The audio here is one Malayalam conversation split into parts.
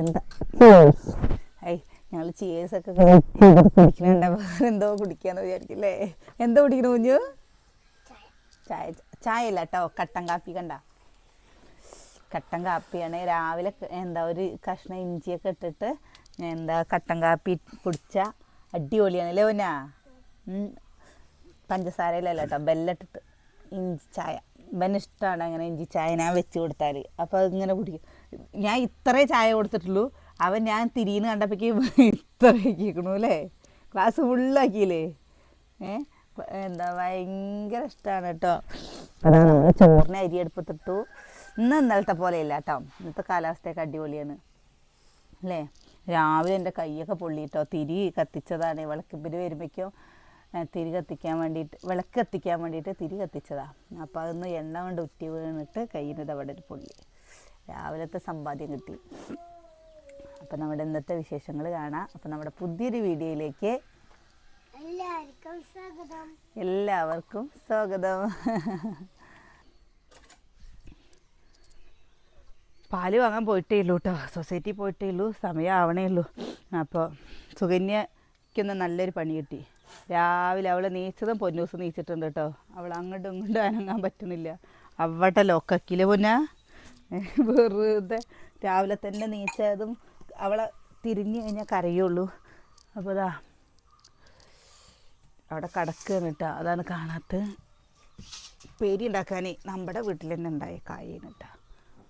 എന്താ? ഐ ഞങ്ങൾ ചേഴ്സ് ഒക്കെ കുടിക്കണുണ്ട. എന്തോ കുടിക്കാന്ന് വിചാരിക്കില്ലേ? എന്തോ കുടിക്കണ കുഞ്ഞു? ചായ. ചായ ഇല്ല കേട്ടോ കട്ടൻ കാപ്പി കണ്ട. കട്ടൻ കാപ്പിയാണ്. രാവിലെ എന്താ ഒരു കഷ്ണം ഇഞ്ചിയൊക്കെ ഇട്ടിട്ട് എന്താ കട്ടൻ കാപ്പി കുടിച്ച അടിപൊളിയാണ് അല്ലേ ഒന്നാ പഞ്ചസാരയിലല്ല കേട്ടോ ബെല്ലിട്ടിട്ട് ഇഞ്ചി ചായ. ബെന്നെ ഇഷ്ടമാണ് അങ്ങനെ ഇഞ്ചി ചായ ഞാൻ വെച്ച് കൊടുത്താൽ അപ്പോൾ അതിങ്ങനെ കുടിക്കും. ഞാൻ ഇത്രേ ചായ കൊടുത്തിട്ടുള്ളൂ. അവൻ ഞാൻ തിരിയുന്ന കണ്ടപ്പോഴേക്കും ഇത്ര ആക്കിക്കണു അല്ലേ? ക്ലാസ് ഫുള്ളാക്കിയില്ലേ ഏ? എന്താ ഭയങ്കര ഇഷ്ടമാണ് കേട്ടോ അതാണ്. നമ്മൾ ചോറിന് അരി എടുപ്പത്തിട്ടു ഇന്ന് ഇന്നലത്തെ പോലെയില്ല കേട്ടോ ഇന്നത്തെ കാലാവസ്ഥയൊക്കെ അടിപൊളിയാണ്. അല്ലേ? രാവിലെ എന്റെ കൈയൊക്കെ പൊള്ളിയിട്ടോ. തിരി കത്തിച്ചതാണ്. വിളക്കിപ്പിന് വരുമ്പോഴേക്കും തിരി കത്തിക്കാൻ വേണ്ടിയിട്ട് വിളക്ക് കത്തിക്കാൻ വേണ്ടിയിട്ട് തിരി കത്തിച്ചതാണ് അപ്പോൾ അതൊന്ന് എണ്ണ കൊണ്ട് ഉറ്റി വീണിട്ട് കയ്യിന്റെ അവിടെ ഒരു പൊള്ളി. രാവിലത്തെ സമ്പാദ്യം കിട്ടി. അപ്പോൾ നമ്മുടെ ഇന്നത്തെ വിശേഷങ്ങൾ കാണാം. അപ്പോൾ നമ്മുടെ പുതിയൊരു വീഡിയോയിലേക്ക് എല്ലാവർക്കും സ്വാഗതം. എല്ലാവർക്കും സ്വാഗതം. പാൽ വാങ്ങാൻ പോയിട്ടേ ഉള്ളൂ കേട്ടോ സൊസൈറ്റി പോയിട്ടേ ഉള്ളൂ. സമയം ആവണേ ഉള്ളൂ. അപ്പോൾ സുകന്യക്കൊന്ന് നല്ലൊരു പണി കിട്ടി. രാവിലെ അവൾ നീച്ചതും പൊന്നൂസ് നീച്ചിട്ടുണ്ട് കേട്ടോ അവൾ അങ്ങോട്ടും ഇങ്ങോട്ടും അനങ്ങാൻ പറ്റുന്നില്ല. അവിടെ ലോക്കാക്കിയില്ലേ പൊന്ന? വെറുതെ രാവിലെ തന്നെ നീച്ചതും അവളെ തിരിഞ്ഞു കഴിഞ്ഞാൽ കരയുള്ളൂ. അപ്പോൾ ഇതാ അവിടെ കിടക്കുകയാണ് കേട്ടോ അതാണ് കാണാത്ത പേരി ഉണ്ടാക്കാൻ നമ്മുടെ വീട്ടിൽ തന്നെ ഉണ്ടായ കായാണ് കേട്ടോ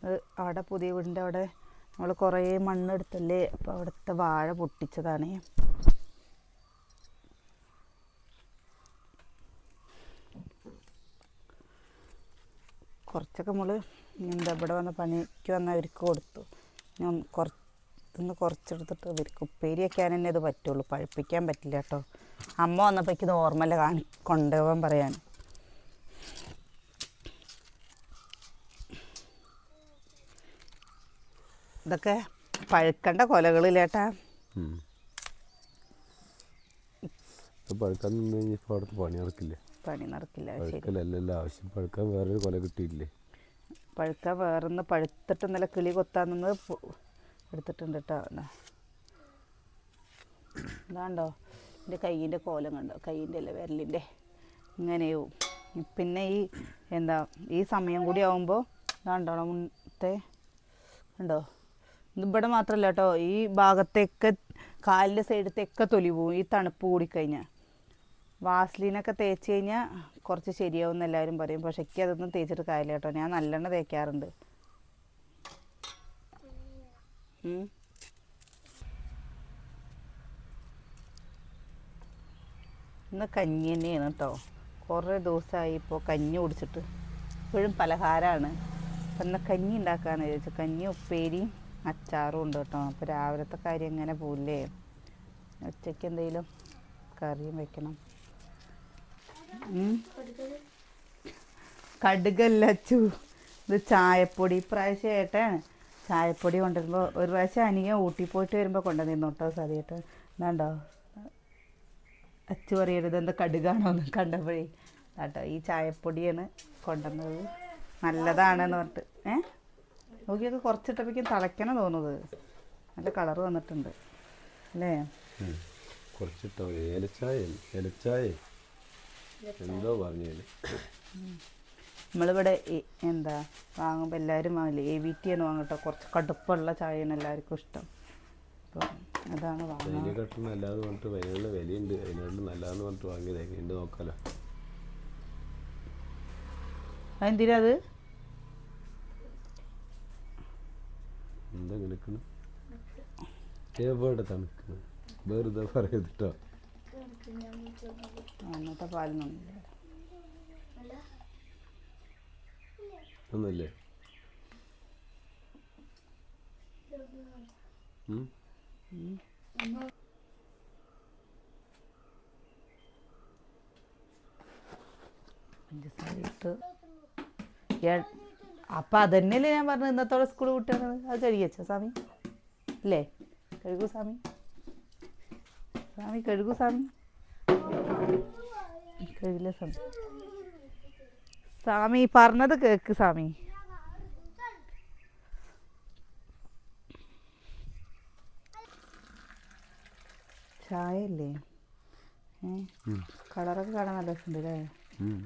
അത് അവിടെ പുതിയ വീടിന്റെ അവിടെ നമ്മൾ കുറേ മണ്ണെടുത്തല്ലേ? അപ്പോൾ അവിടുത്തെ വാഴ പൊട്ടിച്ചതാണ്. കുറച്ചൊക്കെ നമ്മൾ എന്താ ഇവിടെ വന്ന പണിക്ക് വന്നവർക്ക് കൊടുത്തു. ഞാൻ കുറച്ചൊന്ന് കുറച്ചെടുത്തിട്ട് അവർക്ക് ഉപ്പേരി വയ്ക്കാൻ തന്നെ ഇത് പറ്റുള്ളൂ. പഴുപ്പിക്കാൻ പറ്റില്ല കേട്ടോ. അമ്മ വന്നപ്പോഴേക്ക് ഇത് ഓർമ്മല്ല കാണി കൊണ്ടുപോകാൻ പറയാൻ. ഇതൊക്കെ പഴുക്കണ്ട കൊലകളില്ലേട്ടാ പഴുക്കാൻ പണി നടക്കില്ല? പണി നടക്കില്ല പഴുക്കലല്ലല്ലോ. ആവശ്യം പഴുക്കാൻ വേറൊരു കൊല കിട്ടിയില്ലേ പഴുക്കാൻ വേറൊന്ന് പഴുത്തിട്ട് ഇന്നലെ കിളി കൊത്താൻ നിന്ന് എടുത്തിട്ടുണ്ട് കേട്ടോ ഇതാണ്ടോ? എന്റെ കയ്യിന്റെ കോലം കണ്ടോ? കയ്യിന്റെ അല്ല? വിരലിന്റെ. ഇങ്ങനെയും. പിന്നെ ഈ എന്താ ഈ സമയം കൂടി ആവുമ്പോൾ ഇതാണ്ടോ മുന്നത്തെ കണ്ടോ? ഇവിടെ മാത്രമല്ല കേട്ടോ ഈ ഭാഗത്തേക്കെ കാലിന്റെ സൈഡത്തൊക്കെ തൊലി പോവും. ഈ തണുപ്പ് കൂടിക്കഴിഞ്ഞാൽ വാസ്ലിനൊക്കെ തേച്ച് കഴിഞ്ഞാൽ കുറച്ച് ശരിയാവും എല്ലാവരും പറയും. പക്ഷെ എനിക്ക് അതൊന്നും തേച്ചിട്ട് കാര്യമില്ല കേട്ടോ. ഞാൻ നല്ലെണ്ണ തേക്കാറുണ്ട്. ഇന്ന് കഞ്ഞി തന്നെയാണ് കേട്ടോ. കുറേ ദിവസമായി ഇപ്പോൾ കഞ്ഞി കുടിച്ചിട്ട്. ഇപ്പോഴും പലഹാരമാണ്. അപ്പം ഇന്ന് കഞ്ഞി ഉണ്ടാക്കാമെന്ന് വിചാരിച്ചു. കഞ്ഞി ഉപ്പേരിയും അച്ചാറും ഉണ്ട് കേട്ടോ. അപ്പോൾ രാവിലത്തെ കാര്യം എങ്ങനെ പോവില്ലേ? ഉച്ചയ്ക്ക് എന്തെങ്കിലും കറിയും വെക്കണം. കടുകല്ല അച്ചു ഇത് ചായപ്പൊടി. ഇപ്രാവശ്യം ഏട്ടാണ് ചായപ്പൊടി കൊണ്ടുവരുമ്പോൾ ഒരു പ്രാവശ്യം അനിയ ഊട്ടി പോയിട്ട് വരുമ്പോൾ കൊണ്ടുവന്നിരുന്നു കേട്ടോ സതിയേട്ടൻ എന്താണ്ടോ അച്ചു പറയരുത് എന്താ കടുകാണോ എന്ന് കണ്ടപ്പോഴേ. കേട്ടോ ഈ ചായപ്പൊടിയാണ് കൊണ്ടുവന്നത്. നല്ലതാണെന്ന് പറഞ്ഞിട്ട്. ഏ? നോക്കിയൊക്കെ കുറച്ചിട്ടപ്പോഴേക്കും തിളയ്ക്കണം തോന്നുന്നത്. നല്ല കളർ വന്നിട്ടുണ്ട്. അല്ലേ? കുറച്ചിട്ടോ ഏലച്ചായ ഏലച്ചായ. എന്തോ പറഞ്ഞു നമ്മളിവിടെ എന്താ വാങ്ങുമ്പോൾ എല്ലാവരും വാങ്ങില്ലേ? എ വി ടി ആണ് വാങ്ങട്ടോ കുറച്ച് കടുപ്പുള്ള ചായയാണ് എല്ലാവർക്കും ഇഷ്ടം. അപ്പോൾ അതാണ് തേയില വാങ്ങുന്നത് കെട്ടണ നല്ലതെന്ന് പറഞ്ഞിട്ട് അതിനുള്ള വിലയുണ്ട്. അതിനോട് നല്ലതെന്ന് പറഞ്ഞിട്ട് വാങ്ങിയത്. എങ്ങനെയുണ്ട് നോക്കാലോ. അതെന്തിനാ അത്? എന്താ കിടക്കണം എവിടെ തണുക്കണം വെറുതെ പറയത്തിട്ടോ അന്നത്തെ പാലൊന്നും ഒന്നല്ലേ ഉം? പഞ്ചസാര ഇട്ട് അപ്പൊ അതന്നെയല്ലേ ഞാൻ പറഞ്ഞത് ഇന്നത്തോടെ സ്കൂൾ വിട്ടാണ് അത് കഴുകിയച്ചോ സ്വാമി? അല്ലേ? കഴുകൂ സ്വാമി. സ്വാമി കഴുകൂ സ്വാമി. സ്വാമി സ്വാമി പറഞ്ഞത് കേക്ക് സ്വാമി ചായ അല്ലേ ഏ കളറൊക്കെ കാണാൻ നല്ല രസമുണ്ട് അല്ലേ?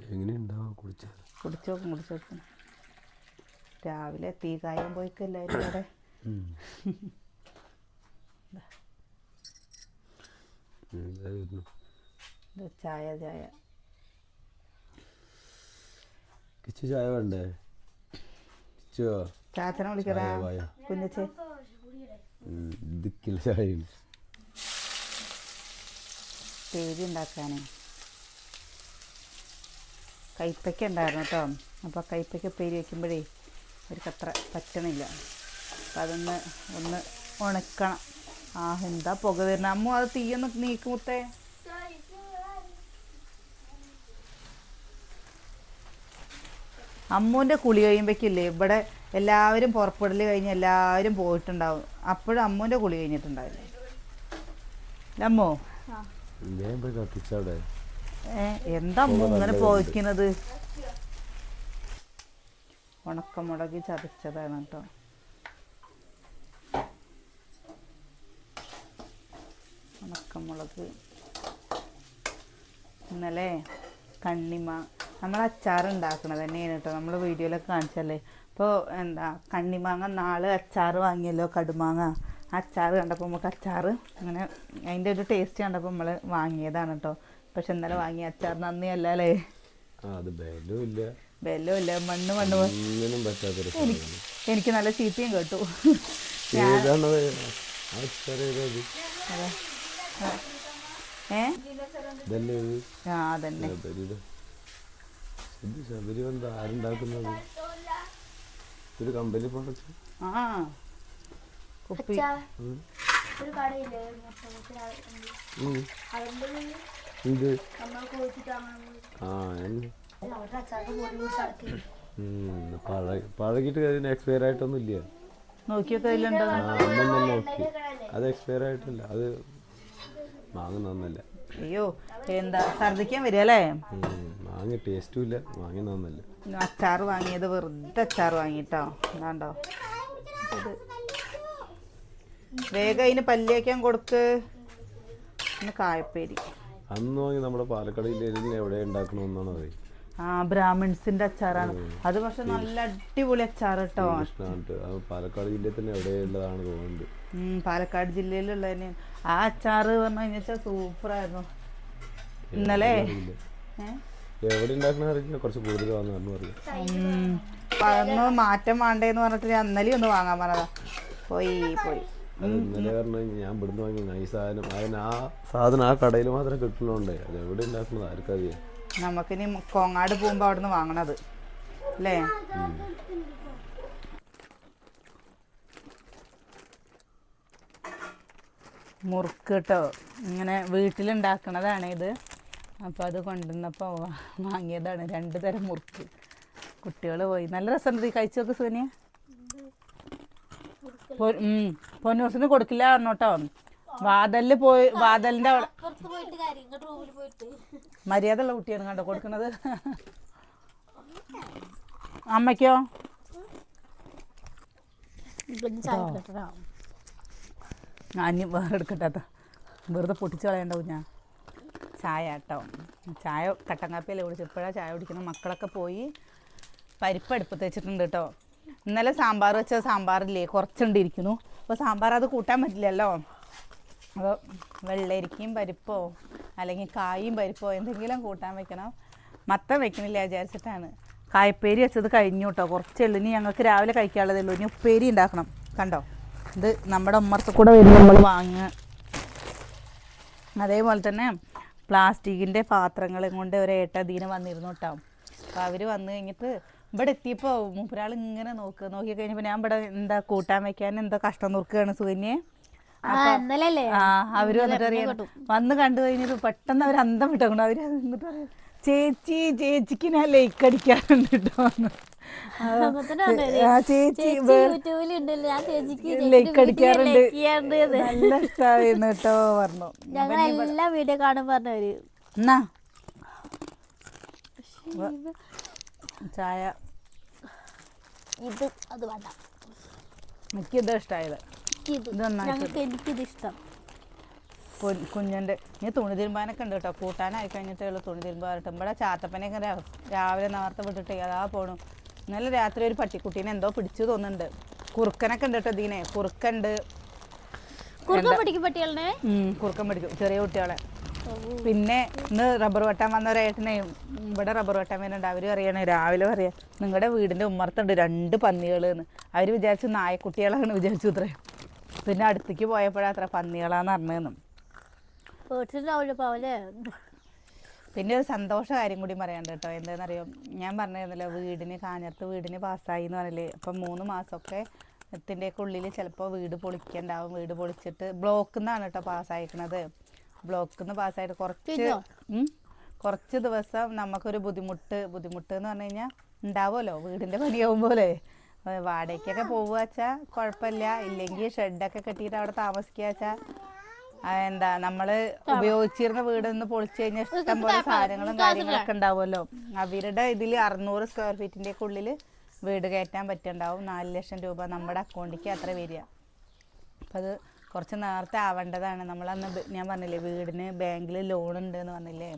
കുടിച്ചോക്കും കുടിച്ചാൽ കുടിച്ചു നോക്കും കുടിച്ചു നോക്കും രാവിലെ തീ കായം പോയിക്ക് എല്ലാവരും അവിടെ. ഇതായിരുന്നു. ഇത് ചായ ചായ. കിച്ചു ചായ വേണ്ടേ? കിച്ചോ ചാച്ചനെ വിളിക്കടാ. കുഞ്ഞച്ചേ. ദിക്കില്ല ചായ പേര് ഉണ്ടാക്കാനേ. കൈപ്പയ്ക്ക ഉണ്ടായിരുന്നു കേട്ടോ. അപ്പോൾ കൈപ്പയ്ക്ക പേര് വയ്ക്കുമ്പോഴേ അവർക്ക് അത്ര പറ്റണില്ല. അപ്പം അതൊന്ന് ഒന്ന് ഉണക്കണം. ആ എന്താ പുക വരുന്നത് അമ്മ അത് തീയൊന്ന് നീക്കുമുത്തേ അമ്മൂന്റെ കുളി കഴിയുമ്പോഴേക്കില്ലേ ഇവിടെ എല്ലാവരും പുറപ്പെടൽ കഴിഞ്ഞ് എല്ലാവരും പോയിട്ടുണ്ടാവും. അപ്പോഴും അമ്മൂന്റെ കുളി കഴിഞ്ഞിട്ടുണ്ടാവില്ലേ? അമ്മോ? എന്താ അമ്മ ഇങ്ങനെ പോയിക്കുന്നത് ഉണക്കമുളക് ചതച്ചതാണ് കേട്ടോ. ഉണക്കമുളക്. ഇന്നലെ കണ്ണിമ നമ്മൾ അച്ചാർ ഉണ്ടാക്കണത് തന്നെയാണ് കേട്ടോ നമ്മൾ വീഡിയോയിലൊക്കെ കാണിച്ചല്ലേ ഇപ്പോൾ എന്താ കണ്ണിമാങ്ങ നാളെ അച്ചാർ വാങ്ങിയല്ലോ കടുമാങ്ങ. അച്ചാർ കണ്ടപ്പോൾ നമുക്ക് അച്ചാർ അങ്ങനെ അതിന്റെ ഒരു ടേസ്റ്റ് കണ്ടപ്പോൾ നമ്മൾ വാങ്ങിയതാണ് കേട്ടോ പക്ഷെ ഇന്നലെ വാങ്ങിയ അച്ചാർ നന്ദിയല്ല അല്ലേ ഇല്ല. മണ്ണ് മണ്ണ് എനിക്ക് നല്ല ചീത്തയും കേട്ടു. ഏ? ആ ശബരി ഇത് ശബരി എന്താ? ആരുണ്ടാക്കുന്നത്? ഒരു കമ്പനി പ്രൊഡക്റ്റ് ആ. കുപ്പി. ഒരു കടയില്ലേ? ആ എന്നെ അവരുടെ അച്ചാറിന്റെ പൊടി കൂടി നടക്കി ഉം, പഴ- പഴകിയിട്ട് അതിന് എക്സ്പയർ ആയിട്ടൊന്നും ഇല്ല. നോക്കിയൊക്കെ അതിലുണ്ടോ? നോക്കി. അത് എക്സ്പയർ ആയിട്ടില്ല. അത് മാങ്ങ നന്നല്ല അയ്യോ എന്താ ഛർദിക്കാൻ വരിക അല്ലേ മാങ്ങ ടേസ്റ്റും ഇല്ല. മാങ്ങ നന്നല്ല അച്ചാർ വാങ്ങിയത് വെറുതെ അച്ചാർ വാങ്ങിട്ടോ. എന്താണ്ടോ വേഗം അതിന് പല്ലേക്കാൻ കൊടുക്ക്. പിന്നെ കായപ്പേരി. അന്ന് വാങ്ങി നമ്മുടെ പാലക്കാട് ജില്ലയിൽ എവിടെ ഉണ്ടാക്കണമെന്നാണ് അറിയാം ആ ബ്രാഹ്മിൺസിന്റെ അച്ചാറാണ്. അത് പക്ഷെ നല്ല അടിപൊളി അച്ചാർ കേട്ടോ. പാലക്കാട് ജില്ലയിൽ തന്നെ എവിടെയുള്ളതാണ് തോന്നുന്നുണ്ട് ഉം, പാലക്കാട് ജില്ലയിലുള്ള തന്നെയാണ് ആ അച്ചാറ് പറഞ്ഞു കഴിഞ്ഞാൽ സൂപ്പറായിരുന്നു. ഇന്നലെ? എവിടെ കുറച്ച് കൂടുതൽ മാറ്റം വേണ്ടേന്ന് പറഞ്ഞിട്ട് ഞാൻ ഇന്നലെ ഒന്ന് വാങ്ങാൻ പറഞ്ഞതാ. പോയി പോയി. ഇന്നലെ പറഞ്ഞു ഞാൻ ഇവിടുന്ന് വാങ്ങി. ഈ സാധനം അതിന് ആ സാധനം ആ കടയിൽ മാത്രമേ കിട്ടുന്നുണ്ടേ അത് എവിടെ ഉണ്ടാക്കുന്നത് ആർക്കറിയാം. നമുക്കിനി കോങ്ങാട് പോകുമ്പോൾ അവിടുന്ന് വാങ്ങണത്. അല്ലേ? മുറുക്ക് കേട്ടോ ഇങ്ങനെ വീട്ടിലുണ്ടാക്കണതാണ് ഇത്. അപ്പോൾ അത് കൊണ്ടുവന്നപ്പോൾ വാങ്ങിയതാണ് രണ്ട് തരം മുറുക്ക്. കുട്ടികൾ പോയി. നല്ല രസം ഈ കഴിച്ചു നോക്ക് സോനിയ പൊന്നൂസിന് കൊടുക്കില്ല പറഞ്ഞോട്ടോ. വാതലിൽ പോയി വാതലിന്റെ അവിടെ മര്യാദ ഉള്ള കുട്ടിയാണ് കണ്ടോ കൊടുക്കണത്? അമ്മയ്ക്കോ? ഞാൻ വേറെ എടുക്കട്ടെ വെറുതെ പൊട്ടിച്ച് കളയണ്ടാവും ഞാൻ ചായ കേട്ടോ ചായ കട്ടൻ കാപ്പിയല്ലേ കുടിച്ചു ഇപ്പോഴാണ് ചായ കുടിക്കുന്നത്. മക്കളൊക്കെ പോയി പരിപ്പ് അടുപ്പത്ത് വെച്ചിട്ടുണ്ട് കേട്ടോ ഇന്നലെ സാമ്പാർ വെച്ച സാമ്പാറില്ലേ? കുറച്ചുണ്ടിരിക്കുന്നു അപ്പോൾ സാമ്പാർ അത് കൂട്ടാൻ പറ്റില്ലല്ലോ. അപ്പോൾ വെള്ളരിക്കയും പരിപ്പോ അല്ലെങ്കിൽ കായും പരിപ്പോ എന്തെങ്കിലും കൂട്ടാൻ വെക്കണം. മത്തം വെക്കണില്ല വിചാരിച്ചിട്ടാണ്. കായപ്പേരി വെച്ചത് കഴിഞ്ഞു കേട്ടോ കുറച്ചുള്ളൂ ഇനി ഞങ്ങൾക്ക് രാവിലെ കഴിക്കാനുള്ളതേ ഉള്ളൂ. ഇനി ഉപ്പേരി ഉണ്ടാക്കണം. കണ്ടോ? ഇത് നമ്മുടെ ഉമ്മർത്ത് കൂടെ വരുന്ന നമ്മൾ വാങ്ങുക. അതേപോലെ തന്നെ പ്ലാസ്റ്റിക്കിന്റെ പാത്രങ്ങളും കൊണ്ട് ഒരു ഏട്ടധീനം വന്നിരുന്നു കേട്ടോ അപ്പോൾ അവർ വന്നു കഴിഞ്ഞിട്ട് ഇവിടെ എത്തിയപ്പോൾ മൂപ്പരാൾ ഇങ്ങനെ നോക്കുക നോക്കി കഴിഞ്ഞപ്പോൾ ഞാൻ ഇവിടെ എന്താ കൂട്ടാൻ വെക്കാൻ എന്താ കഷ്ടം നോക്കുകയാണ് സുകന്യെ. ആ അവർ വന്നിട്ട് അറിയാം വന്ന് കണ്ടു കഴിഞ്ഞിട്ട് പെട്ടെന്ന് അവർ അന്തം വിട്ടണം അവർ എന്നിട്ട് പറയും ചേച്ചി ചേച്ചിക്ക് ഞാൻ ലൈക്ക് അടിക്കാറുണ്ട് കേട്ടോ ചേച്ചി ലൈക്ക് അടിക്കാറുണ്ട്. നല്ല കേട്ടോ പറഞ്ഞു. ഞങ്ങൾ എല്ലാ വീഡിയോ കാണും പറഞ്ഞവര്. എന്നാ? ചായ. ഇത് അത് വേണ്ട. ഇഷ്ടമായത് ഞങ്ങൾക്ക് എനിക്കിത് ഇഷ്ടം. കുഞ്ഞിന്റെ ഇനി തുണി തിരുമ്പാനൊക്കെ ഉണ്ട് കേട്ടോ. കൂട്ടാനായി കഴിഞ്ഞിട്ടേ ഉള്ളൂ തുണി തിരുമ്പാറിട്ട് ഇവിടെ ചാത്തപ്പനെയൊക്കെ രാവിലെ നേരത്തെ വിട്ടിട്ട് അതാ പോണു? ഇന്നലെ രാത്രി ഒരു പട്ടിക്കുട്ടീനെ എന്തോ പിടിച്ചു തോന്നുന്നുണ്ട്. കുറുക്കനൊക്കെ ഉണ്ട് കേട്ടോ ഇതിനെ കുറുക്കുണ്ട്. കുറുക്കം പിടിക്കും പട്ടികളെ? ഉം, പിടിക്കും. ചെറിയ കുട്ടികളെ. പിന്നെ ഇന്ന് റബ്ബർ വെട്ടാൻ വന്ന ഒരേട്ടനെയും ഇവിടെ റബ്ബർ വെട്ടാൻ വരുന്നുണ്ട്. അവർ പറയണേ രാവിലെ പറയാ നിങ്ങളുടെ വീടിന്റെ ഉമ്മറത്തുണ്ട് രണ്ട് പന്നികൾ അവർ അവർ വിചാരിച്ചു നായക്കുട്ടികളാണ് വിചാരിച്ചു ഇത്രേ. പിന്നെ അടുത്തേക്ക് പോയപ്പോഴാത്ര പന്നികളാന്ന് പറഞ്ഞതെന്നും വീട്ടിലുണ്ടാവില്ല പാവല്ലേ പിന്നെ ഒരു സന്തോഷ കാര്യം കൂടി പറയാണ്ട് കേട്ടോ. എന്താണെന്നറിയോ? ഞാൻ പറഞ്ഞിരുന്നല്ലോ വീടിന് കാഞ്ഞിരത്ത് വീടിന് പാസ്സായി എന്ന് പറഞ്ഞില്ലേ? അപ്പം മൂന്ന് മാസമൊക്കെ ഒക്കെ ഉള്ളിൽ ചിലപ്പോൾ വീട് പൊളിക്കണ്ടാവും. വീട് പൊളിച്ചിട്ട് ബ്ലോക്കിൽ നിന്നാണ് കേട്ടോ പാസ്സായിരിക്കണത് ബ്ലോക്കിൽ നിന്ന് പാസ്സായിട്ട് കുറച്ച് കുറച്ച് ദിവസം നമുക്കൊരു ബുദ്ധിമുട്ട് ബുദ്ധിമുട്ട് എന്ന് പറഞ്ഞു കഴിഞ്ഞാൽ ഉണ്ടാവുമല്ലോ. വീടിന്റെ പണിയാവുമ്പോലെ. വാടകയ്ക്കൊക്കെ പോവുക വെച്ചാൽ കുഴപ്പമില്ല. ഇല്ലെങ്കിൽ ഷെഡൊക്കെ കെട്ടിയിട്ട് അവിടെ താമസിക്കുക വെച്ചാൽ എന്താ നമ്മൾ ഉപയോഗിച്ചിരുന്ന വീട് ഒന്ന് പൊളിച്ചു കഴിഞ്ഞാൽ ഇഷ്ടം പോലെ സാധനങ്ങളും കാര്യങ്ങളൊക്കെ ഉണ്ടാവുമല്ലോ. അവരുടെ ഇതിൽ അറുന്നൂറ് സ്ക്വയർ ഫീറ്റിന്റെ ഒക്കെ ഉള്ളിൽ വീട് കയറ്റാൻ പറ്റുണ്ടാവും. നാല് ലക്ഷം രൂപ നമ്മുടെ അക്കൗണ്ടിക്ക് അത്ര വരിക. അപ്പം അത് കുറച്ച് നേരത്തെ ആവേണ്ടതാണ്. നമ്മളന്ന് അന്ന് ഞാൻ പറഞ്ഞില്ലേ വീടിന് ബാങ്കിൽ ലോൺ ഉണ്ട് എന്ന് പറഞ്ഞില്ലേ?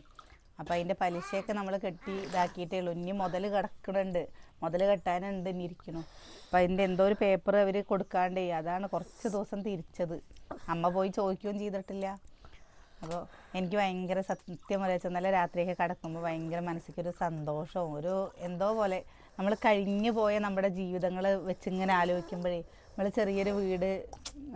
അപ്പം അതിന്റെ പലിശയൊക്കെ നമ്മൾ കെട്ടി ഇതാക്കിയിട്ടേ ഉള്ളൂ. ഇനി മുതൽ കിടക്കണുണ്ട് മുതൽ കെട്ടാനുണ്ട് ഇനി ഇരിക്കണു അപ്പം അതിന്റെ എന്തോ ഒരു പേപ്പർ അവർ കൊടുക്കാണ്ടേ അതാണ് കുറച്ച് ദിവസം തിരിച്ചത്. അമ്മ പോയി ചോദിക്കുകയും ചെയ്തിട്ടില്ല. അപ്പോൾ എനിക്ക് ഭയങ്കര സത്യം പറയാ നല്ല രാത്രിയൊക്കെ കിടക്കുമ്പോൾ ഭയങ്കര മനസ്സിക്കൊരു സന്തോഷവും ഒരു എന്തോ പോലെ നമ്മൾ കഴിഞ്ഞു പോയ നമ്മുടെ ജീവിതങ്ങൾ വെച്ചിങ്ങനെ ആലോചിക്കുമ്പോഴേ നമ്മൾ ചെറിയൊരു വീട്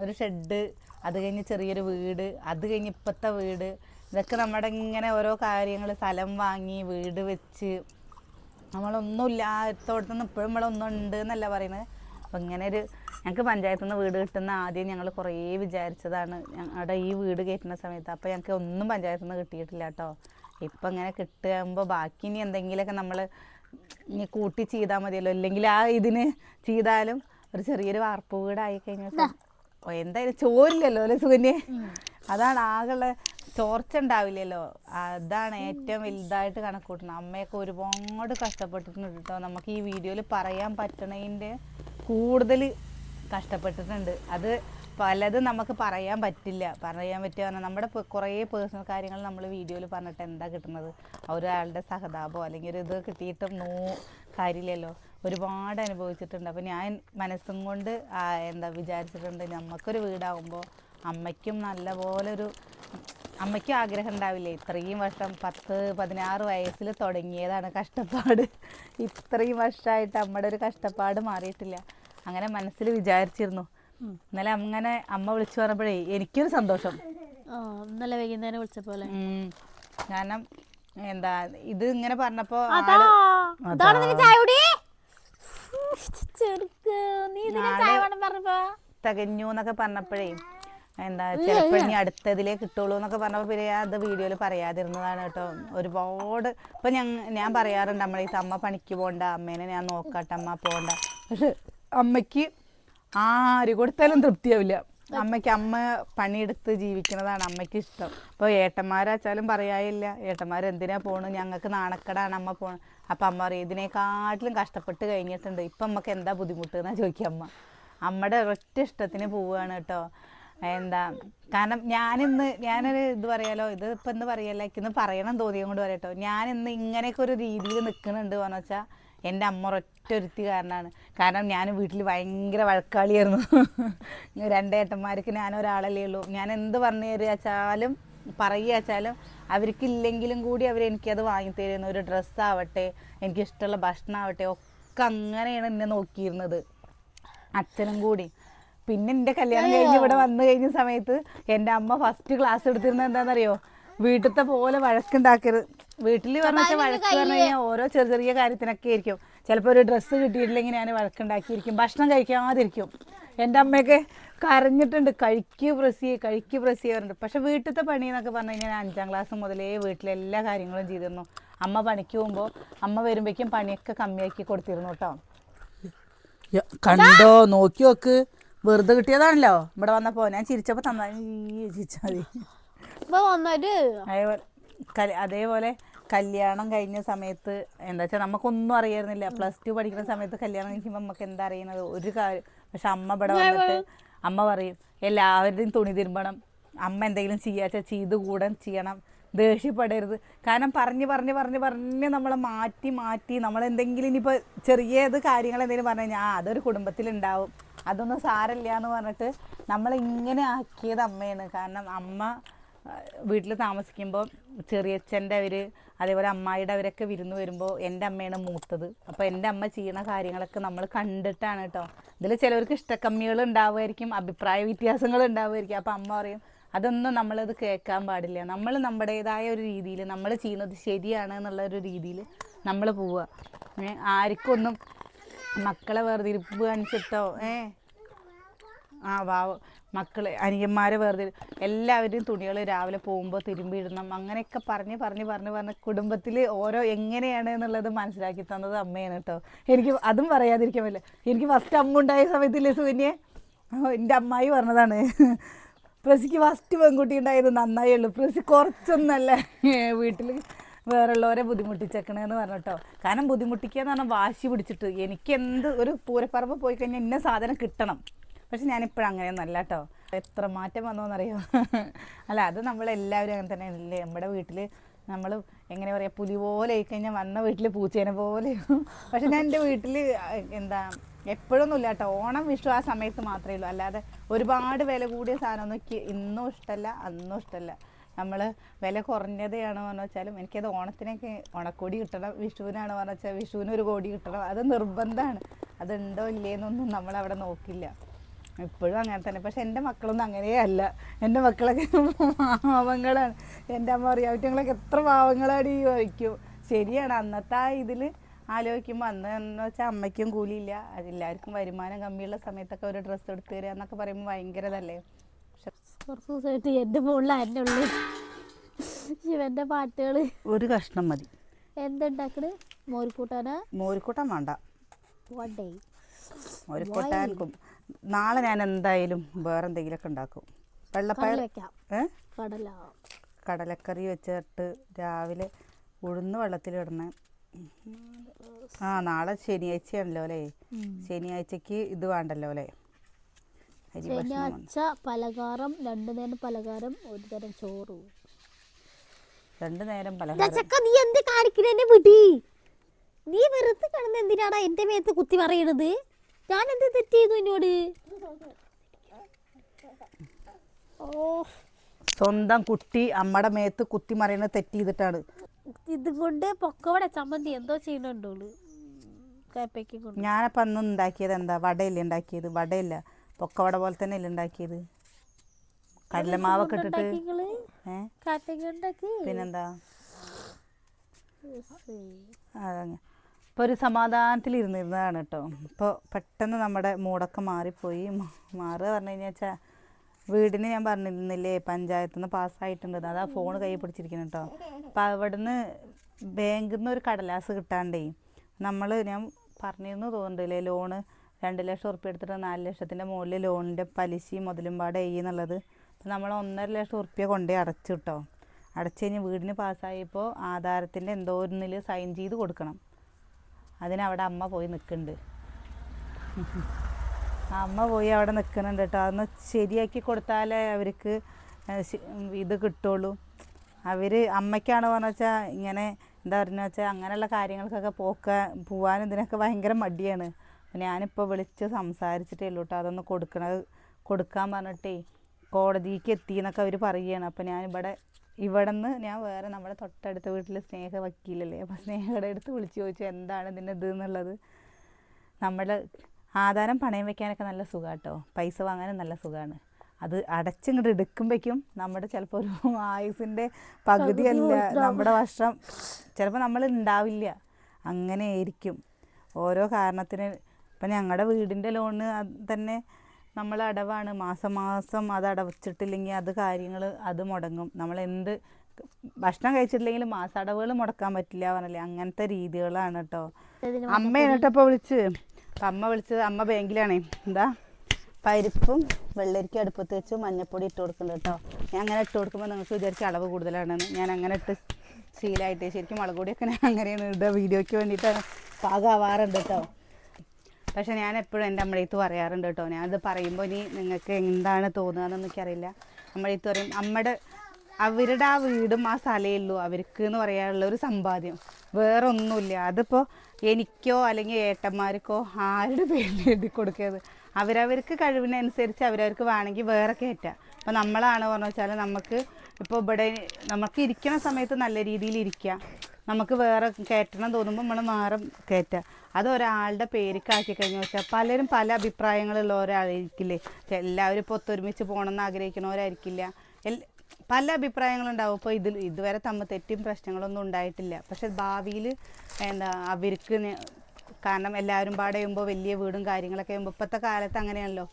ഒരു ഷെഡ് അത് കഴിഞ്ഞ് ചെറിയൊരു വീട് അത് കഴിഞ്ഞ് ഇപ്പോഴത്തെ വീട് ഇതൊക്കെ നമ്മുടെ ഇങ്ങനെ ഓരോ കാര്യങ്ങൾ സ്ഥലം വാങ്ങി വീട് വെച്ച് നമ്മളൊന്നും ഇല്ലാത്തോടത്ത് നിന്ന് ഇപ്പോഴും നമ്മളൊന്നും ഉണ്ട് എന്നല്ല പറയുന്നത്. അപ്പം ഇങ്ങനെ ഒരു ഞങ്ങൾക്ക് പഞ്ചായത്തിൽ നിന്ന് വീട് കിട്ടുന്ന ആദ്യം ഞങ്ങൾ കുറേ വിചാരിച്ചതാണ്. ഞങ്ങളുടെ ഈ വീട് കയറ്റുന്ന സമയത്ത്. അപ്പോൾ ഞങ്ങൾക്ക് ഒന്നും പഞ്ചായത്തിൽ നിന്ന് കിട്ടിയിട്ടില്ല കേട്ടോ ഇപ്പം ഇങ്ങനെ കിട്ടുമ്പോൾ ബാക്കി ഇനി എന്തെങ്കിലുമൊക്കെ നമ്മൾ ഇനി കൂട്ടി ചെയ്താൽ മതിയല്ലോ. അല്ലെങ്കിൽ ആ ഇതിന് ചെയ്താലും ഒരു ചെറിയൊരു വാർപ്പ് വീടായി കഴിഞ്ഞാൽ ഓ, എന്തായാലും ചോരില്ലല്ലോ അല്ലേ സുകന്യെ? അതാണ് ആകെയുള്ള ചോർച്ച ഉണ്ടാവില്ലല്ലോ. അതാണ് ഏറ്റവും വലുതായിട്ട് കണക്കൂട്ടുന്നത്. അമ്മയൊക്കെ ഒരുപാട് കഷ്ടപ്പെട്ടിട്ടുണ്ട് കേട്ടോ നമുക്ക് ഈ വീഡിയോയിൽ പറയാൻ പറ്റണതിന്റെ കൂടുതൽ കഷ്ടപ്പെട്ടിട്ടുണ്ട്. അത് പലതും നമുക്ക് പറയാൻ പറ്റില്ല. പറയാൻ പറ്റുക പറഞ്ഞാൽ നമ്മുടെ കുറേ പേഴ്സണൽ കാര്യങ്ങൾ നമ്മൾ വീഡിയോയിൽ പറഞ്ഞിട്ട് എന്താ കിട്ടുന്നത്? ഒരാളുടെ സഹതാപോ അല്ലെങ്കിൽ ഒരു ഇത് കിട്ടിയിട്ടും നോ കാര്യമില്ലല്ലോ. ഒരുപാട് അനുഭവിച്ചിട്ടുണ്ട്. അപ്പോൾ ഞാൻ മനസ്സും കൊണ്ട് എന്താ വിചാരിച്ചിട്ടുണ്ട് നമുക്കൊരു വീടാകുമ്പോൾ അമ്മയ്ക്കും നല്ലപോലെ ഒരു അമ്മയ്ക്കും ആഗ്രഹം ഉണ്ടാവില്ലേ? ഇത്രയും വർഷം പത്ത് പതിനാറ് വയസ്സിൽ തുടങ്ങിയതാണ് കഷ്ടപ്പാട്. ഇത്രയും വർഷമായിട്ട് അമ്മയുടെ ഒരു കഷ്ടപ്പാട് മാറിയിട്ടില്ല. അങ്ങനെ മനസ്സിൽ വിചാരിച്ചിരുന്നു. ഇന്നലെ അങ്ങനെ അമ്മ വിളിച്ചു പറഞ്ഞപ്പോഴേ എനിക്കൊരു സന്തോഷം. ഇന്നലെ വൈകുന്നേരം വിളിച്ച പോലെ. കാരണം എന്താ ഇത് ഇങ്ങനെ പറഞ്ഞപ്പോ തികഞ്ഞു എന്നൊക്കെ പറഞ്ഞപ്പോഴേ എന്താ ചിലപ്പോ ഇനി അടുത്തതിലേ കിട്ടുള്ളൂ എന്നൊക്കെ പറഞ്ഞപ്പോ പിന്നെ അത് വീഡിയോയിൽ പറയാതിരുന്നതാണ് കേട്ടോ. ഒരുപാട് ഇപ്പൊ ഞാൻ ഞാൻ പറയാറുണ്ട് നമ്മളെ ഈ അമ്മ പണിക്ക് പോണ്ട അമ്മേനെ ഞാൻ നോക്കട്ടെ അമ്മ പോണ്ട. പക്ഷെ അമ്മയ്ക്ക് ആര് കൊടുത്താലും തൃപ്തിയാവില്ല. അമ്മയ്ക്ക് അമ്മ പണിയെടുത്ത് ജീവിക്കുന്നതാണ് അമ്മയ്ക്ക് ഇഷ്ടം. അപ്പോൾ ഏട്ടന്മാരാച്ചാലും പറയായില്ല ഏട്ടന്മാർ എന്തിനാ പോണു? ഞങ്ങൾക്ക് നാണക്കടാണ് അമ്മ പോണു. അപ്പം അമ്മ പറയും ഇതിനെക്കാട്ടിലും കഷ്ടപ്പെട്ട് കഴിഞ്ഞിട്ടുണ്ട്. ഇപ്പം അമ്മയ്ക്ക് എന്താ ബുദ്ധിമുട്ട് എന്നാ ചോദിക്കുക അമ്മ. അമ്മയുടെ ഒറ്റ ഇഷ്ടത്തിന് പോവുകയാണ് കേട്ടോ. എന്താ കാരണം ഞാനിന്ന് ഞാനൊരു ഇത് പറയാലോ ഇത് ഇപ്പം എന്ന് പറയല്ല ഇന്ന് പറയണം തോന്നിയും കൊണ്ട് പറയട്ടോ. ഞാനിന്ന് ഇങ്ങനെയൊക്കെ ഒരു രീതിയിൽ നിൽക്കുന്നുണ്ട് വെച്ചാൽ എന്റെ അമ്മ ഒരൊറ്റ ഒരുത്തി കാരണമാണ്. കാരണം ഞാൻ വീട്ടിൽ ഭയങ്കര വഴക്കാളിയായിരുന്നു. രണ്ടേട്ടന്മാർക്ക് ഞാൻ ഒരാളല്ലേ ഉള്ളൂ. ഞാൻ എന്ത് പറഞ്ഞു തരുകച്ചാലും പറയുക വെച്ചാലും അവർക്കില്ലെങ്കിലും കൂടി അവർ എനിക്കത് വാങ്ങി തരുന്നു. ഒരു ഡ്രസ്സാവട്ടെ എനിക്കിഷ്ടമുള്ള ഭക്ഷണമാവട്ടെ ഒക്കെ അങ്ങനെയാണ് എന്നെ നോക്കിയിരുന്നത്. അച്ഛനും കൂടി. പിന്നെ എന്റെ കല്യാണം കഴിഞ്ഞ് ഇവിടെ വന്നു കഴിഞ്ഞ സമയത്ത് എന്റെ അമ്മ ഫസ്റ്റ് ക്ലാസ് എടുത്തിരുന്നത് എന്താണെന്നറിയോ? വീട്ടിലത്തെ പോലെ വഴക്കുണ്ടാക്കരുത്. വീട്ടിൽ പറഞ്ഞാൽ വഴക്ക് പറഞ്ഞു കഴിഞ്ഞാൽ ഓരോ ചെറിയ ചെറിയ കാര്യത്തിനൊക്കെ ആയിരിക്കും. ചിലപ്പോൾ ഒരു ഡ്രസ്സ് കിട്ടിയിട്ടില്ലെങ്കിൽ ഞാൻ വഴക്കുണ്ടാക്കിയിരിക്കും. ഭക്ഷണം കഴിക്കാതിരിക്കും. എന്റെ അമ്മയൊക്കെ കരഞ്ഞിട്ടുണ്ട്. കഴിക്കൂ ചെയ്യുക കഴിക്കൂ പ്രസ് പറഞ്ഞിട്ട്. പക്ഷെ വീട്ടിലത്തെ പണി എന്നൊക്കെ പറഞ്ഞു കഴിഞ്ഞാൽ ഞാൻ അഞ്ചാം ക്ലാസ് മുതലേ വീട്ടിലെ എല്ലാ കാര്യങ്ങളും ചെയ്തിരുന്നു. അമ്മ പണിക്ക് പോകുമ്പോൾ അമ്മ വരുമ്പോഴേക്കും പണിയൊക്കെ കമ്മിയാക്കി കൊടുത്തിരുന്നു കേട്ടോ. കണ്ടോ? നോക്കി നോക്ക്. വെറുതെ കിട്ടിയതാണല്ലോ. ഇവിടെ വന്നപ്പോ ഞാൻ ചിരിച്ചപ്പോ തന്നാ ചിരിച്ചാ മതി. അതേപോലെ കല്യാണം കഴിഞ്ഞ സമയത്ത് എന്താ വെച്ചാൽ നമുക്കൊന്നും അറിയായിരുന്നില്ല. പ്ലസ് ടു പഠിക്കുന്ന സമയത്ത് കല്യാണം കഴിക്കുമ്പോൾ നമുക്ക് എന്താ അറിയുന്നത് ഒരു കാര്യം പക്ഷെ അമ്മ ഇവിടെ വന്നിട്ട് അമ്മ പറയും എല്ലാവരുടെയും തുണി തിരുമ്പണം. അമ്മ എന്തെങ്കിലും ചെയ്യാച്ചാൽ ചെയ്ത് കൂടെ ചെയ്യണം. ദേഷ്യപ്പെടരുത്. കാരണം പറഞ്ഞ് പറഞ്ഞ് പറഞ്ഞ് പറഞ്ഞ് നമ്മളെ മാറ്റി മാറ്റി നമ്മളെന്തെങ്കിലും ഇനിയിപ്പോൾ ചെറിയത് കാര്യങ്ങൾ എന്തെങ്കിലും പറഞ്ഞു കഴിഞ്ഞാൽ അതൊരു കുടുംബത്തിലുണ്ടാവും. അതൊന്നും സാരമില്ല എന്ന് പറഞ്ഞിട്ട് നമ്മളിങ്ങനെ ആക്കിയത് അമ്മയാണ്. കാരണം അമ്മ വീട്ടിൽ താമസിക്കുമ്പോൾ ചെറിയച്ഛന്റെ അവർ അതേപോലെ അമ്മായിയുടെ അവരൊക്കെ വിരുന്ന് വരുമ്പോൾ എന്റെ അമ്മയാണ് മൂത്തത്. അപ്പോൾ എന്റെ അമ്മ ചെയ്യുന്ന കാര്യങ്ങളൊക്കെ നമ്മൾ കണ്ടിട്ടാണ് കേട്ടോ ഇതിൽ ചിലവർക്ക് ഇഷ്ടക്കമ്മികൾ ഉണ്ടാവുമായിരിക്കും അഭിപ്രായ വ്യത്യാസങ്ങൾ ഉണ്ടാവുമായിരിക്കും. അപ്പോൾ അമ്മ പറയും അതൊന്നും നമ്മളത് കേൾക്കാൻ പാടില്ല. നമ്മൾ നമ്മുടേതായ ഒരു രീതിയിൽ നമ്മൾ ചെയ്യുന്നത് ശരിയാണ് എന്നുള്ള ഒരു രീതിയിൽ നമ്മൾ പോവുക. ആർക്കൊന്നും മക്കളെ വേർതിരിപ്പ് കാണിച്ചിട്ടോ? ഏ? ആ വാവ്. മക്കൾ അനിയന്മാരെ വെറുതെ എല്ലാവരും തുണികൾ രാവിലെ പോകുമ്പോൾ തിരുമ്പിയിടണം അങ്ങനെയൊക്കെ പറഞ്ഞ് പറഞ്ഞ് പറഞ്ഞ് പറഞ്ഞ് കുടുംബത്തിൽ ഓരോ എങ്ങനെയാണ് എന്നുള്ളത് മനസ്സിലാക്കി തന്നത് അമ്മയാണ് കേട്ടോ. എനിക്ക് അതും പറയാതിരിക്കാൻ പറ്റില്ല. എനിക്ക് ഫസ്റ്റ് അമ്മ ഉണ്ടായ സമയത്തില്ലേ സുകന്യെ? എന്റെ അമ്മായി പറഞ്ഞതാണ്. പ്രസിക്ക് ഫസ്റ്റ് പെൺകുട്ടി ഉണ്ടായത് നന്നായി ഉള്ളൂ. പ്രസി കുറച്ചൊന്നല്ല. വീട്ടിൽ വേറുള്ളവരെ ബുദ്ധിമുട്ടിച്ചേക്കണേന്ന് പറഞ്ഞിട്ടോ കാരണം ബുദ്ധിമുട്ടിക്കുക എന്ന് പറഞ്ഞാൽ വാശി പിടിച്ചിട്ട് എനിക്ക് എന്ത് ഒരു പൂരപ്പറമ്പ് പോയി കഴിഞ്ഞാൽ ഇന്ന സാധനം കിട്ടണം. പക്ഷെ ഞാനിപ്പോഴും അങ്ങനെയൊന്നല്ല കേട്ടോ. എത്ര മാറ്റം വന്നോന്നറിയോ? അല്ല അത് നമ്മളെല്ലാവരും അങ്ങനെ തന്നെ അല്ലേ? നമ്മുടെ വീട്ടിൽ നമ്മൾ എങ്ങനെ പറയുക പുലി പോലെ ആയി കഴിഞ്ഞാൽ വന്ന വീട്ടിൽ പൂച്ചേനെ പോലെ. പക്ഷെ ഞാൻ എന്റെ വീട്ടിൽ എന്താ എപ്പോഴൊന്നുമില്ല കേട്ടോ. ഓണം വിഷു ആ സമയത്ത് മാത്രമേ ഉള്ളൂ. അല്ലാതെ ഒരുപാട് വില കൂടിയ സാധനമൊന്നും ഇന്നും ഇഷ്ടമല്ല അന്നും ഇഷ്ടമല്ല. നമ്മൾ വില കുറഞ്ഞതാണോ എന്ന് വെച്ചാലും എനിക്കത് ഓണത്തിനൊക്കെ ഓണക്കോടി കിട്ടണം വിഷുവിനാണോ എന്ന് വെച്ചാൽ വിഷുവിന് ഒരു കോടി കിട്ടണം. അത് നിർബന്ധമാണ്. അതുണ്ടോ ഇല്ലേന്നൊന്നും നമ്മളവിടെ നോക്കില്ല. ഇപ്പോഴും അങ്ങനെ തന്നെ. പക്ഷെ എന്റെ മക്കളൊന്നും അങ്ങനെയല്ല. എന്റെ മക്കളൊക്കെ പാവങ്ങളാണ്. എന്റെ അമ്മ പറയും അവറ്റങ്ങളൊക്കെ എത്ര പാവങ്ങളാണ് ഈ വഹിക്കും ശരിയാണ്. അന്നത്തെ ആ ഇതിൽ ആലോചിക്കുമ്പോൾ അന്ന് എന്ന് വെച്ചാൽ അമ്മയ്ക്കും കൂലിയില്ല. അതെല്ലാവർക്കും വരുമാനം കമ്മിയുള്ള സമയത്തൊക്കെ ഒരു ഡ്രസ്സ് എടുത്ത് തരിക എന്നൊക്കെ പറയുമ്പോൾ ഭയങ്കരതല്ലേ? കുറച്ച് ദിവസമായിട്ട് എന്റെ മുകളിലായിരുന്നു ശിവന്റെ പാട്ടുകൾ ഒരു കഷ്ണം മതി. എന്തുണ്ടാക്കണ് മോരിക്കൂട്ടാനാ മോരിക്കൂട്ടാൻ വേണ്ട. കും- നാളെ ഞാൻ എന്തായാലും വേറെ എന്തെങ്കിലുമൊക്കെ ഉണ്ടാക്കും. വെള്ളപ്പയർ കടല കടലക്കറി വെച്ചിട്ട് രാവിലെ ഉഴുന്ന് വെള്ളത്തിലിടുന്ന ആ നാളെ ശനിയാഴ്ചയാണല്ലോ അല്ലേ? ശനിയാഴ്ചക്ക് ഇത് വേണ്ടല്ലോ അല്ലേ. ശനിയാഴ്ച പലകാരം രണ്ടു നേരം പലഹാരം ഒരു തരം ചോറ്. രണ്ടു നേരം പലഹാരം. നീ എന്ത് കാണിക്കുന്നേ വിടി. നീ വെറുതെ കിടന്ന് എന്തിനാണ് എന്റെ മേത്ത് കുത്തി പറയണത്? ഞാൻ എന്ത് തെറ്റ് ചെയ്തു എന്നോട്? ഓ സ്വന്തം കുട്ടി അമ്മയുടെ മേത്ത് കുത്തി മറിയണ തെറ്റ് ചെയ്തിട്ടാണ് ഇത് കൊണ്ട് പൊക്കവട ചമ്മന്തി എന്തോ ചെയ്യണുണ്ടോൾ കയ്പയ്ക്ക് കൊണ്ട്. ഞാനപ്പം അന്ന് ഉണ്ടാക്കിയത് എന്താ? വടയില്ലേ ഉണ്ടാക്കിയത്? വടയില്ല. പൊക്കവട പോലെ തന്നെ അല്ലേ ഉണ്ടാക്കിയത്? കടലമാവൊക്കെ ഇട്ടിട്ട്. പിന്നെന്താ? അതങ്ങനെ ഇപ്പോൾ ഒരു സമാധാനത്തിൽ ഇരുന്നിരുന്നതാണ് കേട്ടോ ഇപ്പോൾ പെട്ടെന്ന് നമ്മുടെ മൂടൊക്കെ മാറിപ്പോയി. മാറുക പറഞ്ഞു കഴിഞ്ഞാൽ വെച്ചാൽ വീടിന് ഞാൻ പറഞ്ഞിരുന്നില്ലേ പഞ്ചായത്ത് നിന്ന് പാസ്സായിട്ടുണ്ട്. അതാ ഫോൺ കൈ പിടിച്ചിരിക്കുന്നു കേട്ടോ അപ്പോൾ അവിടുന്ന് ബാങ്കിൽ നിന്ന് ഒരു കടലാസ് കിട്ടാണ്ടേ നമ്മൾ ഞാൻ പറഞ്ഞിരുന്നു തോന്നുന്നുണ്ടല്ലേ ലോണ് രണ്ട് ലക്ഷം ഉറുപ്പ്യ എടുത്തിട്ട് നാല് ലക്ഷത്തിന്റെ മുകളിൽ ലോണിന്റെ പലിശയും മുതലും പാടെ എന്നുള്ളത്. അപ്പോൾ നമ്മൾ ഒന്നര ലക്ഷം ഉറുപ്പ്യ കൊണ്ടേ അടച്ചു കേട്ടോ അടച്ചു കഴിഞ്ഞ് വീടിന് പാസ്സായപ്പോൾ ആധാരത്തിന്റെ എന്തോ ഒന്നിൽ സൈൻ ചെയ്ത് കൊടുക്കണം. അതിനവിടെ അമ്മ പോയി നിൽക്കുന്നുണ്ട്. അമ്മ പോയി അവിടെ നിൽക്കുന്നുണ്ട് കേട്ടോ. അതൊന്ന് ശരിയാക്കി കൊടുത്താലേ അവർക്ക് ഇത് കിട്ടുള്ളൂ. അവർ അമ്മയ്ക്കാണ് പറഞ്ഞു വെച്ചാൽ ഇങ്ങനെ എന്താ പറയുക വെച്ചാൽ അങ്ങനെയുള്ള കാര്യങ്ങൾക്കൊക്കെ പോക്കാൻ പോവാനും ഇതിനൊക്കെ ഭയങ്കര മടിയാണ്. ഞാനിപ്പോൾ വിളിച്ച് സംസാരിച്ചിട്ടേ ഉള്ളൂ കേട്ടോ. അതൊന്ന് കൊടുക്കണത് കൊടുക്കാൻ പറഞ്ഞിട്ടേ കോടതിക്ക് എത്തി എന്നൊക്കെ അവർ പറയുകയാണ് അപ്പം ഞാനിവിടെ ഇവിടെ നിന്ന് ഞാൻ വേറെ നമ്മുടെ തൊട്ടടുത്ത വീട്ടിൽ സ്നേഹ വക്കീലല്ലേ അപ്പം സ്നേഹയുടെ അടുത്ത് വിളിച്ച് ചോദിച്ചു എന്താണ് ഇതിന്റെ ഇത് എന്നുള്ളത് നമ്മുടെ ആധാരം പണയം വെക്കാനൊക്കെ നല്ല സുഖമാണ് കേട്ടോ പൈസ വാങ്ങാനും നല്ല സുഖമാണ് അത് അടച്ചിങ്ങോട്ട് എടുക്കുമ്പോഴേക്കും നമ്മുടെ ചിലപ്പോൾ ഒരു ആയുസിന്റെ പകുതിയല്ല നമ്മുടെ വർഷം ചിലപ്പോൾ നമ്മൾ ഉണ്ടാവില്ല അങ്ങനെ ആയിരിക്കും ഓരോ കാരണത്തിന് ഇപ്പം ഞങ്ങളുടെ വീടിന്റെ ലോണ് തന്നെ നമ്മൾ അടവാണ്. മാസം മാസം അത് അടച്ചിട്ടില്ലെങ്കിൽ അത് കാര്യങ്ങൾ അത് മുടങ്ങും. നമ്മൾ എന്ത് ഭക്ഷണം കഴിച്ചിട്ടില്ലെങ്കിൽ മാസടവുകൾ മുടക്കാൻ പറ്റില്ല പറഞ്ഞില്ലേ? അങ്ങനത്തെ രീതികളാണ് കേട്ടോ അമ്മയാണ് കേട്ടോ ഇപ്പോൾ വിളിച്ച് അമ്മ വിളിച്ചത് അമ്മ ബാങ്കിലാണേ. എന്താ? പരിപ്പും വെള്ളരിക്ക അടുപ്പത്ത് വെച്ച് മഞ്ഞപ്പൊടി ഇട്ട് കൊടുക്കുന്നുണ്ട് കേട്ടോ ഞാൻ അങ്ങനെ ഇട്ട് കൊടുക്കുമ്പോൾ നിങ്ങൾക്ക് വിചാരിച്ച അളവ് കൂടുതലാണെന്ന്. ഞാൻ അങ്ങനെ ഇട്ട് ശീലമായിട്ട് ശരിക്കും മുളക് ഞാൻ അങ്ങനെയാണ് ഇടുക. വീഡിയോയ്ക്ക് വേണ്ടിയിട്ടാണ്. പാകാവാറുണ്ട് കേട്ടോ പക്ഷെ ഞാൻ എപ്പോഴും എന്റെ അമ്മയടുത്ത് പറയാറുണ്ട് കേട്ടോ. ഞാനത് പറയുമ്പോൾ ഇനി നിങ്ങൾക്ക് എന്താണ് തോന്നുകയെന്നൊന്നും എനിക്കറിയില്ല. നമ്മളെടുത്ത് പറയും അമ്മയുടെ അവരുടെ ആ വീടും ആ സ്ഥലമേ അവർക്ക് എന്ന് പറയാനുള്ള ഒരു സമ്പാദ്യം. വേറെ ഒന്നുമില്ല അതിപ്പോൾ എനിക്കോ അല്ലെങ്കിൽ ഏട്ടന്മാർക്കോ ആരുടെ പേരിൽ എഴുതി കൊടുക്കരുത്. അവരവർക്ക് കഴിവിനനുസരിച്ച് അവരവർക്ക് വേണമെങ്കിൽ വേറെ കയറ്റാം. അപ്പോൾ നമ്മളാണ് പറഞ്ഞു വെച്ചാൽ നമുക്ക് ഇപ്പോൾ ഇവിടെ നമുക്ക് ഇരിക്കുന്ന സമയത്ത് നല്ല രീതിയിൽ ഇരിക്കാം. നമുക്ക് വേറെ കയറ്റണം തോന്നുമ്പോൾ നമ്മൾ മാറും കയറ്റുക അത് ഒരാളുടെ പേരിക്ക് ആക്കി കഴിഞ്ഞാൽ വെച്ചാൽ പലരും പല അഭിപ്രായങ്ങളുള്ള ഒരാളായിരിക്കില്ലേ? എല്ലാവരും ഇപ്പോൾ ഒത്തൊരുമിച്ച് പോകണമെന്ന് ആഗ്രഹിക്കുന്നവരായിരിക്കില്ല. പല അഭിപ്രായങ്ങളുണ്ടാവും. ഇപ്പോൾ ഇതിൽ ഇതുവരെ തമ്മിൽ തെറ്റും പ്രശ്നങ്ങളൊന്നും ഉണ്ടായിട്ടില്ല. പക്ഷെ ഭാവിയിൽ എന്താ അവർക്ക് കാരണം എല്ലാവരും പാടെ ചെയ്യുമ്പോൾ വലിയ വീടും കാര്യങ്ങളൊക്കെ ചെയ്യുമ്പോൾ ഇപ്പോഴത്തെ കാലത്ത് അങ്ങനെയാണല്ലോ.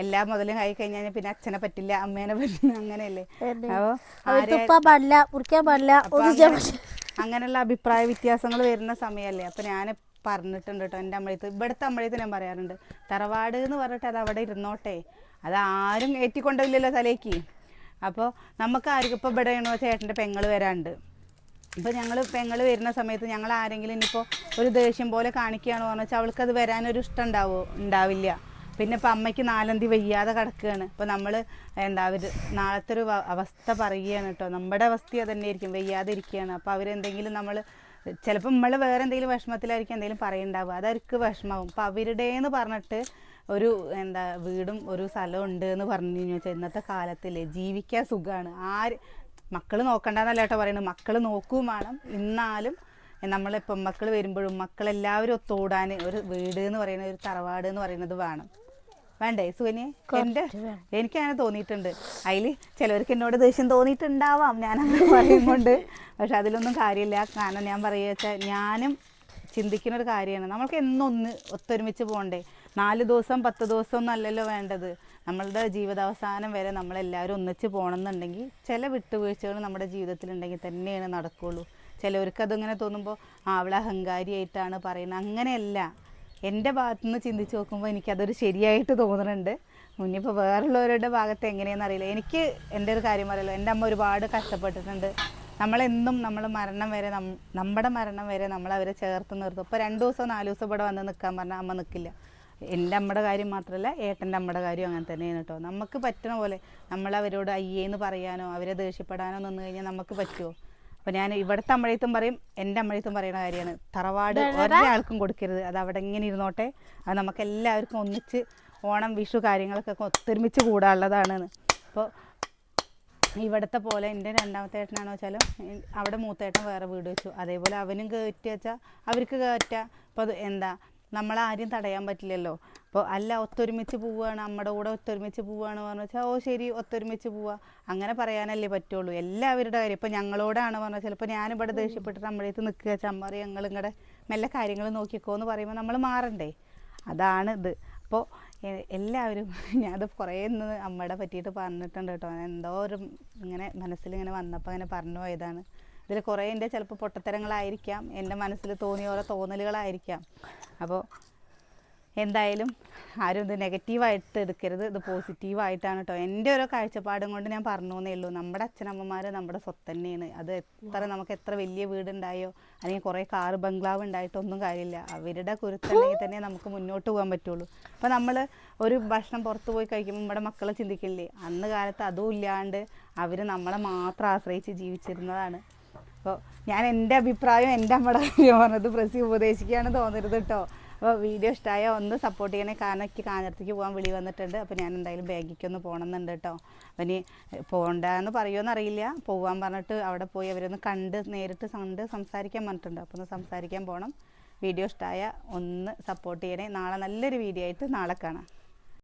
എല്ലാ മുതലും കൈ കഴിഞ്ഞാൽ പിന്നെ അച്ഛനെ പറ്റില്ല അമ്മേനെ പറ്റില്ല അങ്ങനെയല്ലേ? അപ്പോൾ അങ്ങനെയുള്ള അഭിപ്രായ വ്യത്യാസങ്ങൾ വരുന്ന സമയമല്ലേ? അപ്പൊ ഞാൻ പറഞ്ഞിട്ടുണ്ട് കേട്ടോ എന്റെ അമ്മയത്ത് ഇവിടുത്തെ അമ്മയത്ത് ഞാൻ പറയാറുണ്ട് തറവാട് എന്ന് പറഞ്ഞിട്ട് അത് അവിടെ ഇരുന്നോട്ടെ. അത് ആരും ഏറ്റിക്കൊണ്ടില്ലല്ലോ തലേക്ക് അപ്പോൾ നമുക്ക് ആർക്കും ഇപ്പോൾ ഇവിടെ ആണോ ചേട്ടന്റെ പെങ്ങൾ വരാണ്ട്? ഇപ്പോൾ ഞങ്ങൾ പെങ്ങൾ വരുന്ന സമയത്ത് ഞങ്ങൾ ആരെങ്കിലും ഇനിയിപ്പോൾ ഒരു ദേഷ്യം പോലെ കാണിക്കുകയാണോ എന്ന് വെച്ചാൽ അവൾക്കത് വരാനൊരു ഇഷ്ടം ഉണ്ടാവോ? ഉണ്ടാവില്ല. പിന്നെ ഇപ്പം അമ്മയ്ക്ക് നാലന്തി വയ്യാതെ കിടക്കുകയാണ്. ഇപ്പോൾ നമ്മൾ എന്താ അവർ നാളത്തെ ഒരു അവസ്ഥ പറയുകയാണ് കേട്ടോ. നമ്മുടെ അവസ്ഥ തന്നെ ആയിരിക്കും വയ്യാതെ ഇരിക്കുകയാണ്. അപ്പോൾ അവരെന്തെങ്കിലും നമ്മൾ ചിലപ്പോൾ നമ്മൾ വേറെ എന്തെങ്കിലും വിഷമത്തിലായിരിക്കും എന്തെങ്കിലും പറയുണ്ടാവുക. അതവർക്ക് വിഷമാവും. അപ്പോൾ അവരുടേന്ന് പറഞ്ഞിട്ട് ഒരു എന്താ വീടും ഒരു സ്ഥലവും ഉണ്ട് എന്ന് പറഞ്ഞു കഴിഞ്ഞു വെച്ചാൽ ഇന്നത്തെ കാലത്തിൽ ജീവിക്കാൻ സുഖമാണ് ആര് മക്കൾ നോക്കണ്ടെന്നല്ല കേട്ടോ പറയുന്നത് മക്കൾ നോക്കുകയും വേണം. എന്നാലും നമ്മളിപ്പം മക്കൾ വരുമ്പോഴും മക്കളെല്ലാവരും ഒത്തുകൂടാൻ ഒരു വീട് എന്ന് പറയുന്ന ഒരു തറവാട് എന്ന് പറയുന്നത് വേണം. വേണ്ടേ സുവനി എന്റെ എനിക്കങ്ങനെ തോന്നിയിട്ടുണ്ട്. അതിൽ ചിലവർക്ക് എന്നോട് ദേഷ്യം തോന്നിയിട്ടുണ്ടാവാം ഞാൻ അങ്ങനെ പറയുന്നുണ്ട് പക്ഷെ അതിലൊന്നും കാര്യമില്ല. കാരണം ഞാൻ പറയുക വെച്ചാൽ ഞാനും ചിന്തിക്കുന്ന ഒരു കാര്യമാണ്. നമ്മൾക്ക് എന്നൊന്ന് ഒത്തൊരുമിച്ച് പോകണ്ടേ നാല് ദിവസം പത്ത് ദിവസം ഒന്നും അല്ലല്ലോ വേണ്ടത്. നമ്മളുടെ ജീവിതാവസാനം വരെ നമ്മളെല്ലാവരും ഒന്നിച്ച് പോകണമെന്നുണ്ടെങ്കിൽ ചില വിട്ടുവീഴ്ചകൾ നമ്മുടെ ജീവിതത്തിലുണ്ടെങ്കിൽ തന്നെയാണ് നടക്കുകയുള്ളൂ ചിലവർക്ക് അതിങ്ങനെ തോന്നുമ്പോൾ ആ അവളെ അഹങ്കാരിയായിട്ടാണ് പറയുന്നത്. അങ്ങനെയല്ല. എന്റെ ഭാഗത്തു നിന്ന് ചിന്തിച്ച് നോക്കുമ്പോൾ എനിക്കതൊരു ശരിയായിട്ട് തോന്നുന്നുണ്ട്. മുന്നിപ്പോൾ വേറുള്ളവരുടെ ഭാഗത്ത് എങ്ങനെയാണെന്ന് അറിയില്ല. എനിക്ക് എന്റെ ഒരു കാര്യം പറയല്ലോ. എന്റെ അമ്മ ഒരുപാട് കഷ്ടപ്പെട്ടിട്ടുണ്ട്. നമ്മളെന്നും നമ്മൾ മരണം വരെ നമ്മുടെ മരണം വരെ നമ്മൾ അവരെ ചേർത്ത് നിർത്തും. ഇപ്പോൾ രണ്ട് ദിവസം നാല് ദിവസം ഇവിടെ വന്ന് നിൽക്കാൻ പറഞ്ഞാൽ അമ്മ നിൽക്കില്ല എന്റെ അമ്മയുടെ കാര്യം മാത്രമല്ല ഏട്ടന്റെ അമ്മയുടെ കാര്യം അങ്ങനെ തന്നെയാണ് കേട്ടോ. നമുക്ക് പറ്റണ പോലെ നമ്മളവരോട് അയ്യേന്ന് പറയാനോ അവരെ ദേഷ്യപ്പെടാനോ നിന്ന് കഴിഞ്ഞാൽ നമുക്ക് പറ്റുമോ? അപ്പോൾ ഞാൻ ഇവിടുത്തെ അമ്മഴത്തും പറയും എന്റെ അമ്മഴത്തും പറയുന്ന കാര്യമാണ്. തറവാട് ഒരാൾക്കും കൊടുക്കരുത്. അത് അവിടെ ഇങ്ങനെ ഇരുന്നോട്ടെ. അത് നമുക്ക് എല്ലാവർക്കും ഒന്നിച്ച് ഓണം വിഷു കാര്യങ്ങളൊക്കെ ഒത്തൊരുമിച്ച് കൂടാനുള്ളതാണ്. അപ്പോൾ ഇവിടുത്തെ പോലെ എന്റെ രണ്ടാമത്തെ ഏട്ടനാണെന്ന് വെച്ചാലും അവിടെ മൂത്തേട്ടൻ വേറെ വീട് വെച്ചു. അതേപോലെ അവനും കയറ്റി വെച്ചാൽ അവർക്ക് കയറ്റാം അപ്പോൾ അത് എന്താ? നമ്മളാരും തടയാൻ പറ്റില്ലല്ലോ. അപ്പോൾ അല്ല ഒത്തൊരുമിച്ച് പോവുകയാണ് നമ്മുടെ കൂടെ ഒത്തൊരുമിച്ച് പോവുകയാണ് പറഞ്ഞു വെച്ചാൽ ഓ ശരി ഒത്തൊരുമിച്ച് പോവുക അങ്ങനെ പറയാനല്ലേ പറ്റുള്ളൂ. എല്ലാവരുടെ കാര്യം. ഇപ്പോൾ ഞങ്ങളോടാണ് പറഞ്ഞാൽ ചിലപ്പോൾ ഞാനിവിടെ ദേഷ്യപ്പെട്ടിട്ട് നമ്മുടെ അടുത്ത് നിൽക്കുക ചമ്മറി ഞങ്ങൾ ഇങ്ങടെ മെല്ലെ കാര്യങ്ങൾ നോക്കിക്കോ എന്ന് പറയുമ്പോൾ നമ്മൾ മാറണ്ടേ? അതാണ് ഇത്. അപ്പോൾ എല്ലാവരും ഞാനത് കുറേ ഇന്ന് അമ്മയുടെ പറ്റിയിട്ട് പറഞ്ഞിട്ടുണ്ട് കേട്ടോ. എന്തോ ഒരു ഇങ്ങനെ മനസ്സിൽ ഇങ്ങനെ വന്നപ്പോൾ അങ്ങനെ പറഞ്ഞു പോയതാണ്. ഇതിൽ കുറേ എന്റെ ചിലപ്പോൾ പൊട്ടത്തരങ്ങളായിരിക്കാം. എന്റെ മനസ്സിൽ തോന്നിയ ഓരോ തോന്നലുകളായിരിക്കാം. അപ്പോൾ എന്തായാലും ആരും ഇത് നെഗറ്റീവായിട്ട് എടുക്കരുത്. ഇത് പോസിറ്റീവായിട്ടാണ് കേട്ടോ എന്റെ ഓരോ കാഴ്ചപ്പാടും കൊണ്ട് ഞാൻ പറഞ്ഞു എന്നേ ഉള്ളൂ. നമ്മുടെ അച്ഛനമ്മമാർ നമ്മുടെ സ്വത്ത് തന്നെയാണ് അത് എത്ര നമുക്ക് എത്ര വലിയ വീടുണ്ടായോ അല്ലെങ്കിൽ കുറേ കാറ് ബംഗ്ലാവ് ഉണ്ടായിട്ടൊന്നും കാര്യമില്ല. അവരുടെ കുരുത്തുണ്ടെങ്കിൽ തന്നെ നമുക്ക് മുന്നോട്ട് പോകാൻ പറ്റുള്ളൂ. അപ്പോൾ നമ്മൾ ഒരു ഭക്ഷണം പുറത്ത് പോയി കഴിക്കുമ്പോൾ നമ്മുടെ മക്കളെ ചിന്തിക്കില്ലേ? അന്ന് കാലത്ത് അതും ഇല്ലാണ്ട് അവർ നമ്മളെ മാത്രം ആശ്രയിച്ച് ജീവിച്ചിരുന്നതാണ്. അപ്പോൾ ഞാൻ എന്റെ അഭിപ്രായം എന്റെ അമ്മയുടെ പറഞ്ഞത് പ്രസി ഉപദേശിക്കുകയാണ് തോന്നരുത് കേട്ടോ അപ്പോൾ വീഡിയോ ഇഷ്ടമായ ഒന്ന് സപ്പോർട്ട് ചെയ്യണേ. കാരണം എനിക്ക് കാഞ്ഞിടത്തേക്ക് പോകാൻ വിളി വന്നിട്ടുണ്ട്. അപ്പോൾ ഞാൻ എന്തായാലും ബാഗിക്ക് ഒന്ന് പോകണമെന്നുണ്ട് കേട്ടോ. അപ്പം ഇനി പോകണ്ടെന്ന് പറയുമോ അറിയില്ല. പോകാൻ പറഞ്ഞിട്ട് അവിടെ പോയി അവരൊന്ന് കണ്ട് നേരിട്ട് കണ്ട് സംസാരിക്കാൻ പറഞ്ഞിട്ടുണ്ട്. അപ്പോൾ ഒന്ന് സംസാരിക്കാൻ പോകണം വീഡിയോ ഇഷ്ടമായ ഒന്ന് സപ്പോർട്ട് ചെയ്യണേ. നാളെ നല്ലൊരു വീഡിയോ ആയിട്ട് നാളെ കാണാം.